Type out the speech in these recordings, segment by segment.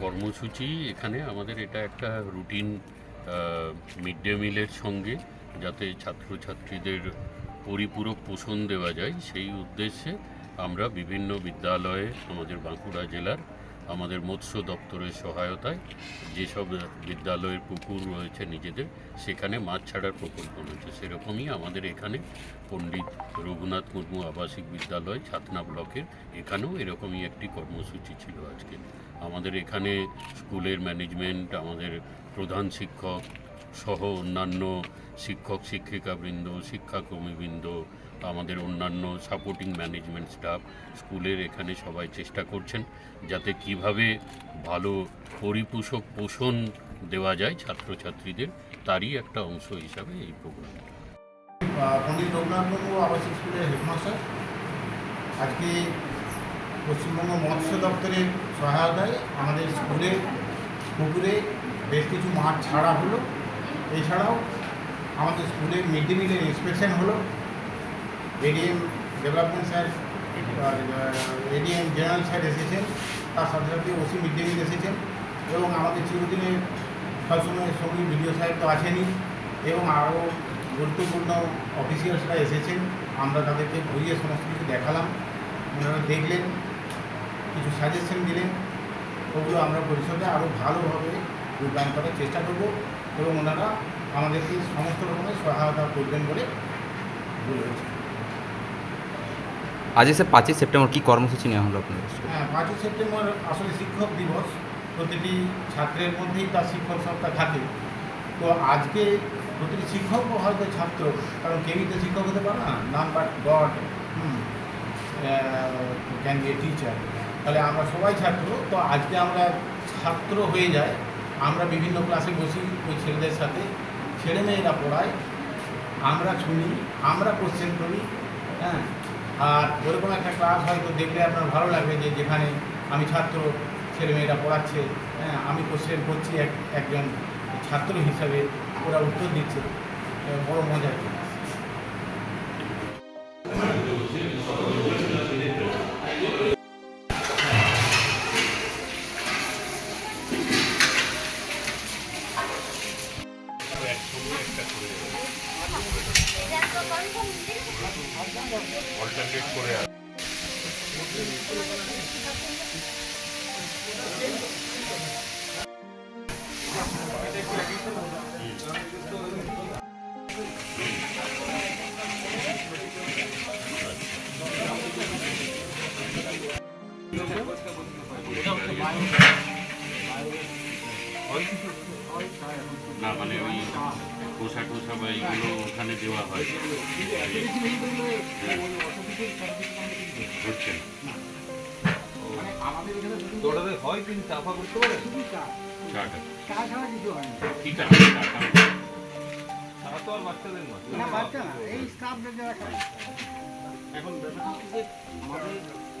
কর্মসূচি এখানে আমাদের এটা একটা রুটিন মিড ডে মিলের সঙ্গে যাতে ছাত্রছাত্রীদের পরিপূরক পোষণ দেওয়া যায়। সেই উদ্দেশ্যে আমরা বিভিন্ন বিদ্যালয়ে, আমাদের বাঁকুড়া জেলার আমাদের মৎস্য দপ্তরের সহায়তায় যেসব বিদ্যালয়ের পুকুর রয়েছে নিজেদের, সেখানে মাছ ছাড়ার প্রকল্প রয়েছে। সেরকমই আমাদের এখানে পণ্ডিত রঘুনাথ মুর্মু আবাসিক বিদ্যালয় ছাতনা ব্লকের, এখানেও এরকমই একটি কর্মসূচি ছিল আজকে। আমাদের এখানে স্কুলের ম্যানেজমেন্ট, আমাদের প্রধান শিক্ষক সহ অন্যান্য শিক্ষক শিক্ষিকাবৃন্দ শিক্ষাকর্মীবৃন্দ আমাদের অন্যান্য সাপোর্টিং ম্যানেজমেন্ট স্টাফ স্কুলের এখানে সবাই চেষ্টা করছেন যাতে কীভাবে ভালো পরিপোষক পোষণ দেওয়া যায় ছাত্রছাত্রীদের তারই একটা অংশ হিসাবে এই প্রোগ্রাম আহ, পণ্ডিত আবাসিক আজকে পশ্চিমবঙ্গ মৎস্য দপ্তরের সহায়তায় আমাদের স্কুলে পুকুরে বেশ কিছু মাঠ ছাড়া হলো। এছাড়াও আমাদের স্কুলে মিড ডে মিলের ইন্সপেকশন হলো। ADM development sir ADM general sir এসেছেন, তার সাথে সাথে ওসি মিড ডে মিল এসেছেন এবং আমাদের চিরদিনের সবসময় সঙ্গী বিডিও সাহেব তো আছেনই এবং আরও গুরুত্বপূর্ণ অফিসিয়ালসরা এসেছেন। আমরা তাদেরকে ঘুরিয়ে সমস্ত কিছু দেখালাম। ওনারা দেখলেন, কিছু সাজেশন দিলেন। ওগুলো আমরা পরিষদে আরও ভালোভাবে রূপায়ণ করার চেষ্টা করব এবং ওনারা আমাদেরকে সমস্ত রকমের সহায়তা করবেন বলে আজ এসে পাঁচই সেপ্টেম্বর কি কর্মসূচি নেওয়া হলো আপনাদের? হ্যাঁ পাঁচই সেপ্টেম্বর আসলে শিক্ষক দিবস। প্রতিটি ছাত্রের মধ্যেই তার শিক্ষক সত্তা থাকে। তো আজকে প্রতিটি শিক্ষক হয়তো ছাত্র কারণ কেউই তো শিক্ষক হতে পারে না। নাম but God can be a teacher তাহলে আমরা সবাই ছাত্র তো আজকে আমরা ছাত্র হয়ে যাই। আমরা বিভিন্ন ক্লাসে বসি ওই ছেলেদের সাথে। ছেলে মেয়েরা পড়ায় আমরা শুনি আমরা কোশ্চেন করি হ্যাঁ? আর ওরকম একটা ক্লাস হয়তো দেখলে আপনার ভালো লাগবে যে যেখানে আমি ছাত্র ছেলেমেয়েরা পড়াচ্ছে হ্যাঁ? আমি কোশ্চেন করছি এক একজন ছাত্র হিসাবে ওরা উত্তর দিচ্ছে। আহ, বড় মজার জিনিস অল্টারনেট করে না মানে ওই পোষা টোষা বা এইগুলো ওখানে দেওয়া হয়। হচ্ছে। ওটাতে হয় কিন্তু চাপা করতে পারে? চাটা চা ছাড়া কিছু হয় না। ঠিক আছে চাটা তারা তো আর বাচ্চাদের না বাচ্চা না এই স্টাফদের যারা খায়। এখন ব্যাপারটা আমাদের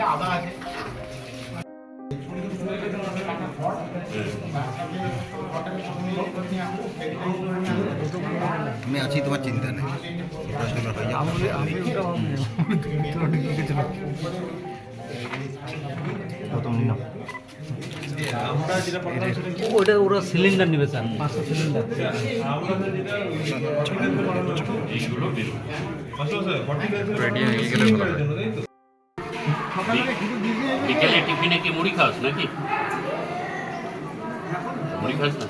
আছে আদা আছে। আমি আছি তোমার চিন্তা নেই। ওটা ওরা সিলিন্ডার নেবে স্যার পাঁচশো সিলিন্ডার হয়ে গেলে বিকেলে টিফিনে কি মুড়ি খাস নাকি? মুড়ি খাস না?